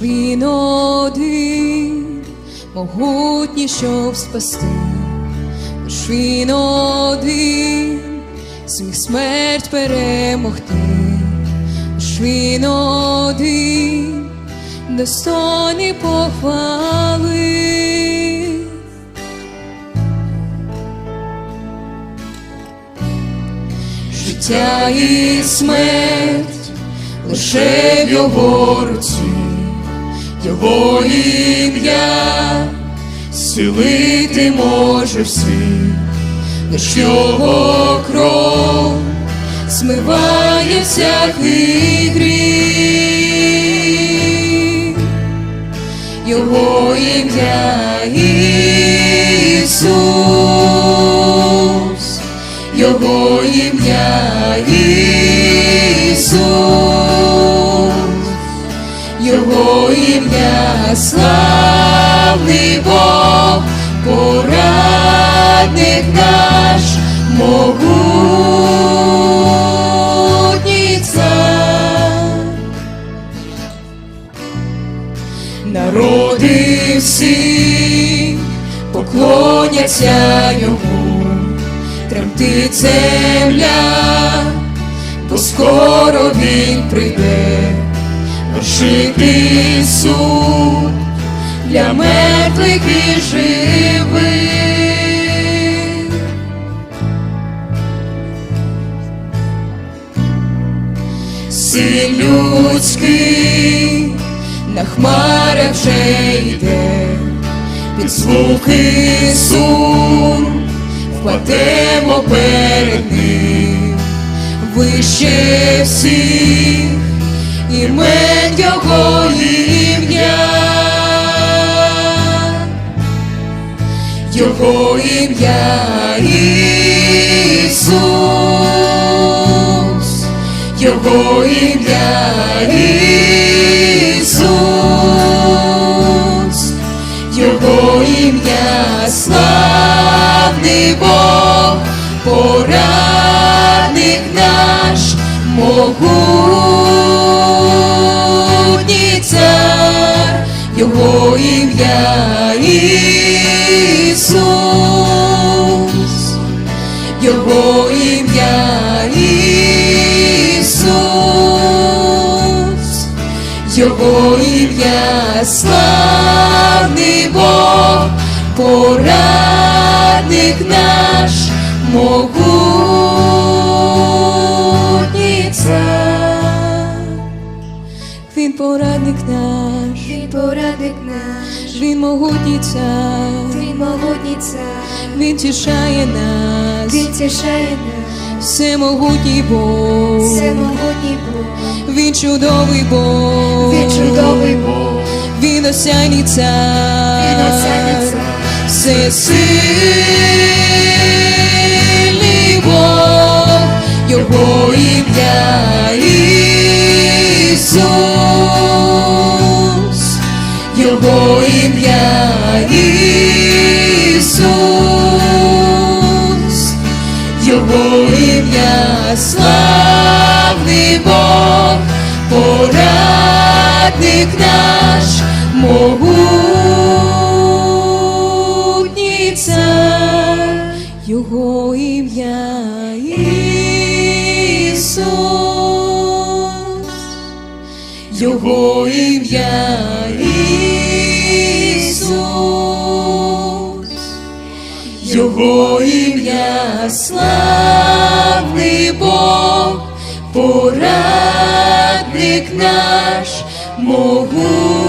лиш він один, могутній, щоб спасти, лиш він один, зміг смерть перемогти, лиш він один, достойний похвали. Життя і смерть лише в його руці, його ім'я зцілити може всі, лиш його кров змиває всякий гріх, його ім'я Ісус, славний Бог, порадник наш, могутній. Народи всі поклоняться йому, тремтить земля, бо скоро він прийде, вершити суд для мертвих і живих. Син людський на хмарах вже йде, під звуки сум впадемо перед ним, вище всіх імен його ім'я, його ім'я Ісус, його ім'я Ісус, його ім'я славний Бог, порадник наш, могутній ім'я Ісус, його ім'я Ісус, його ім'я славний Бог, порадник наш, могутній. Він порадник наш, порадник наш, він могутній цар, він цар, він тішає нас, він тішає нас, всемогутній Бог, всемогутній Бог, він чудовий Бог, він чудовий Бог, він осяйний цар, він осяйний цар, всесильний Бог, його ім'я ім'я славний Бог, порадник наш, могутній його ім'я Ісус, його ім'я Ісус, його ім'я славний Бог, порадник наш, могутній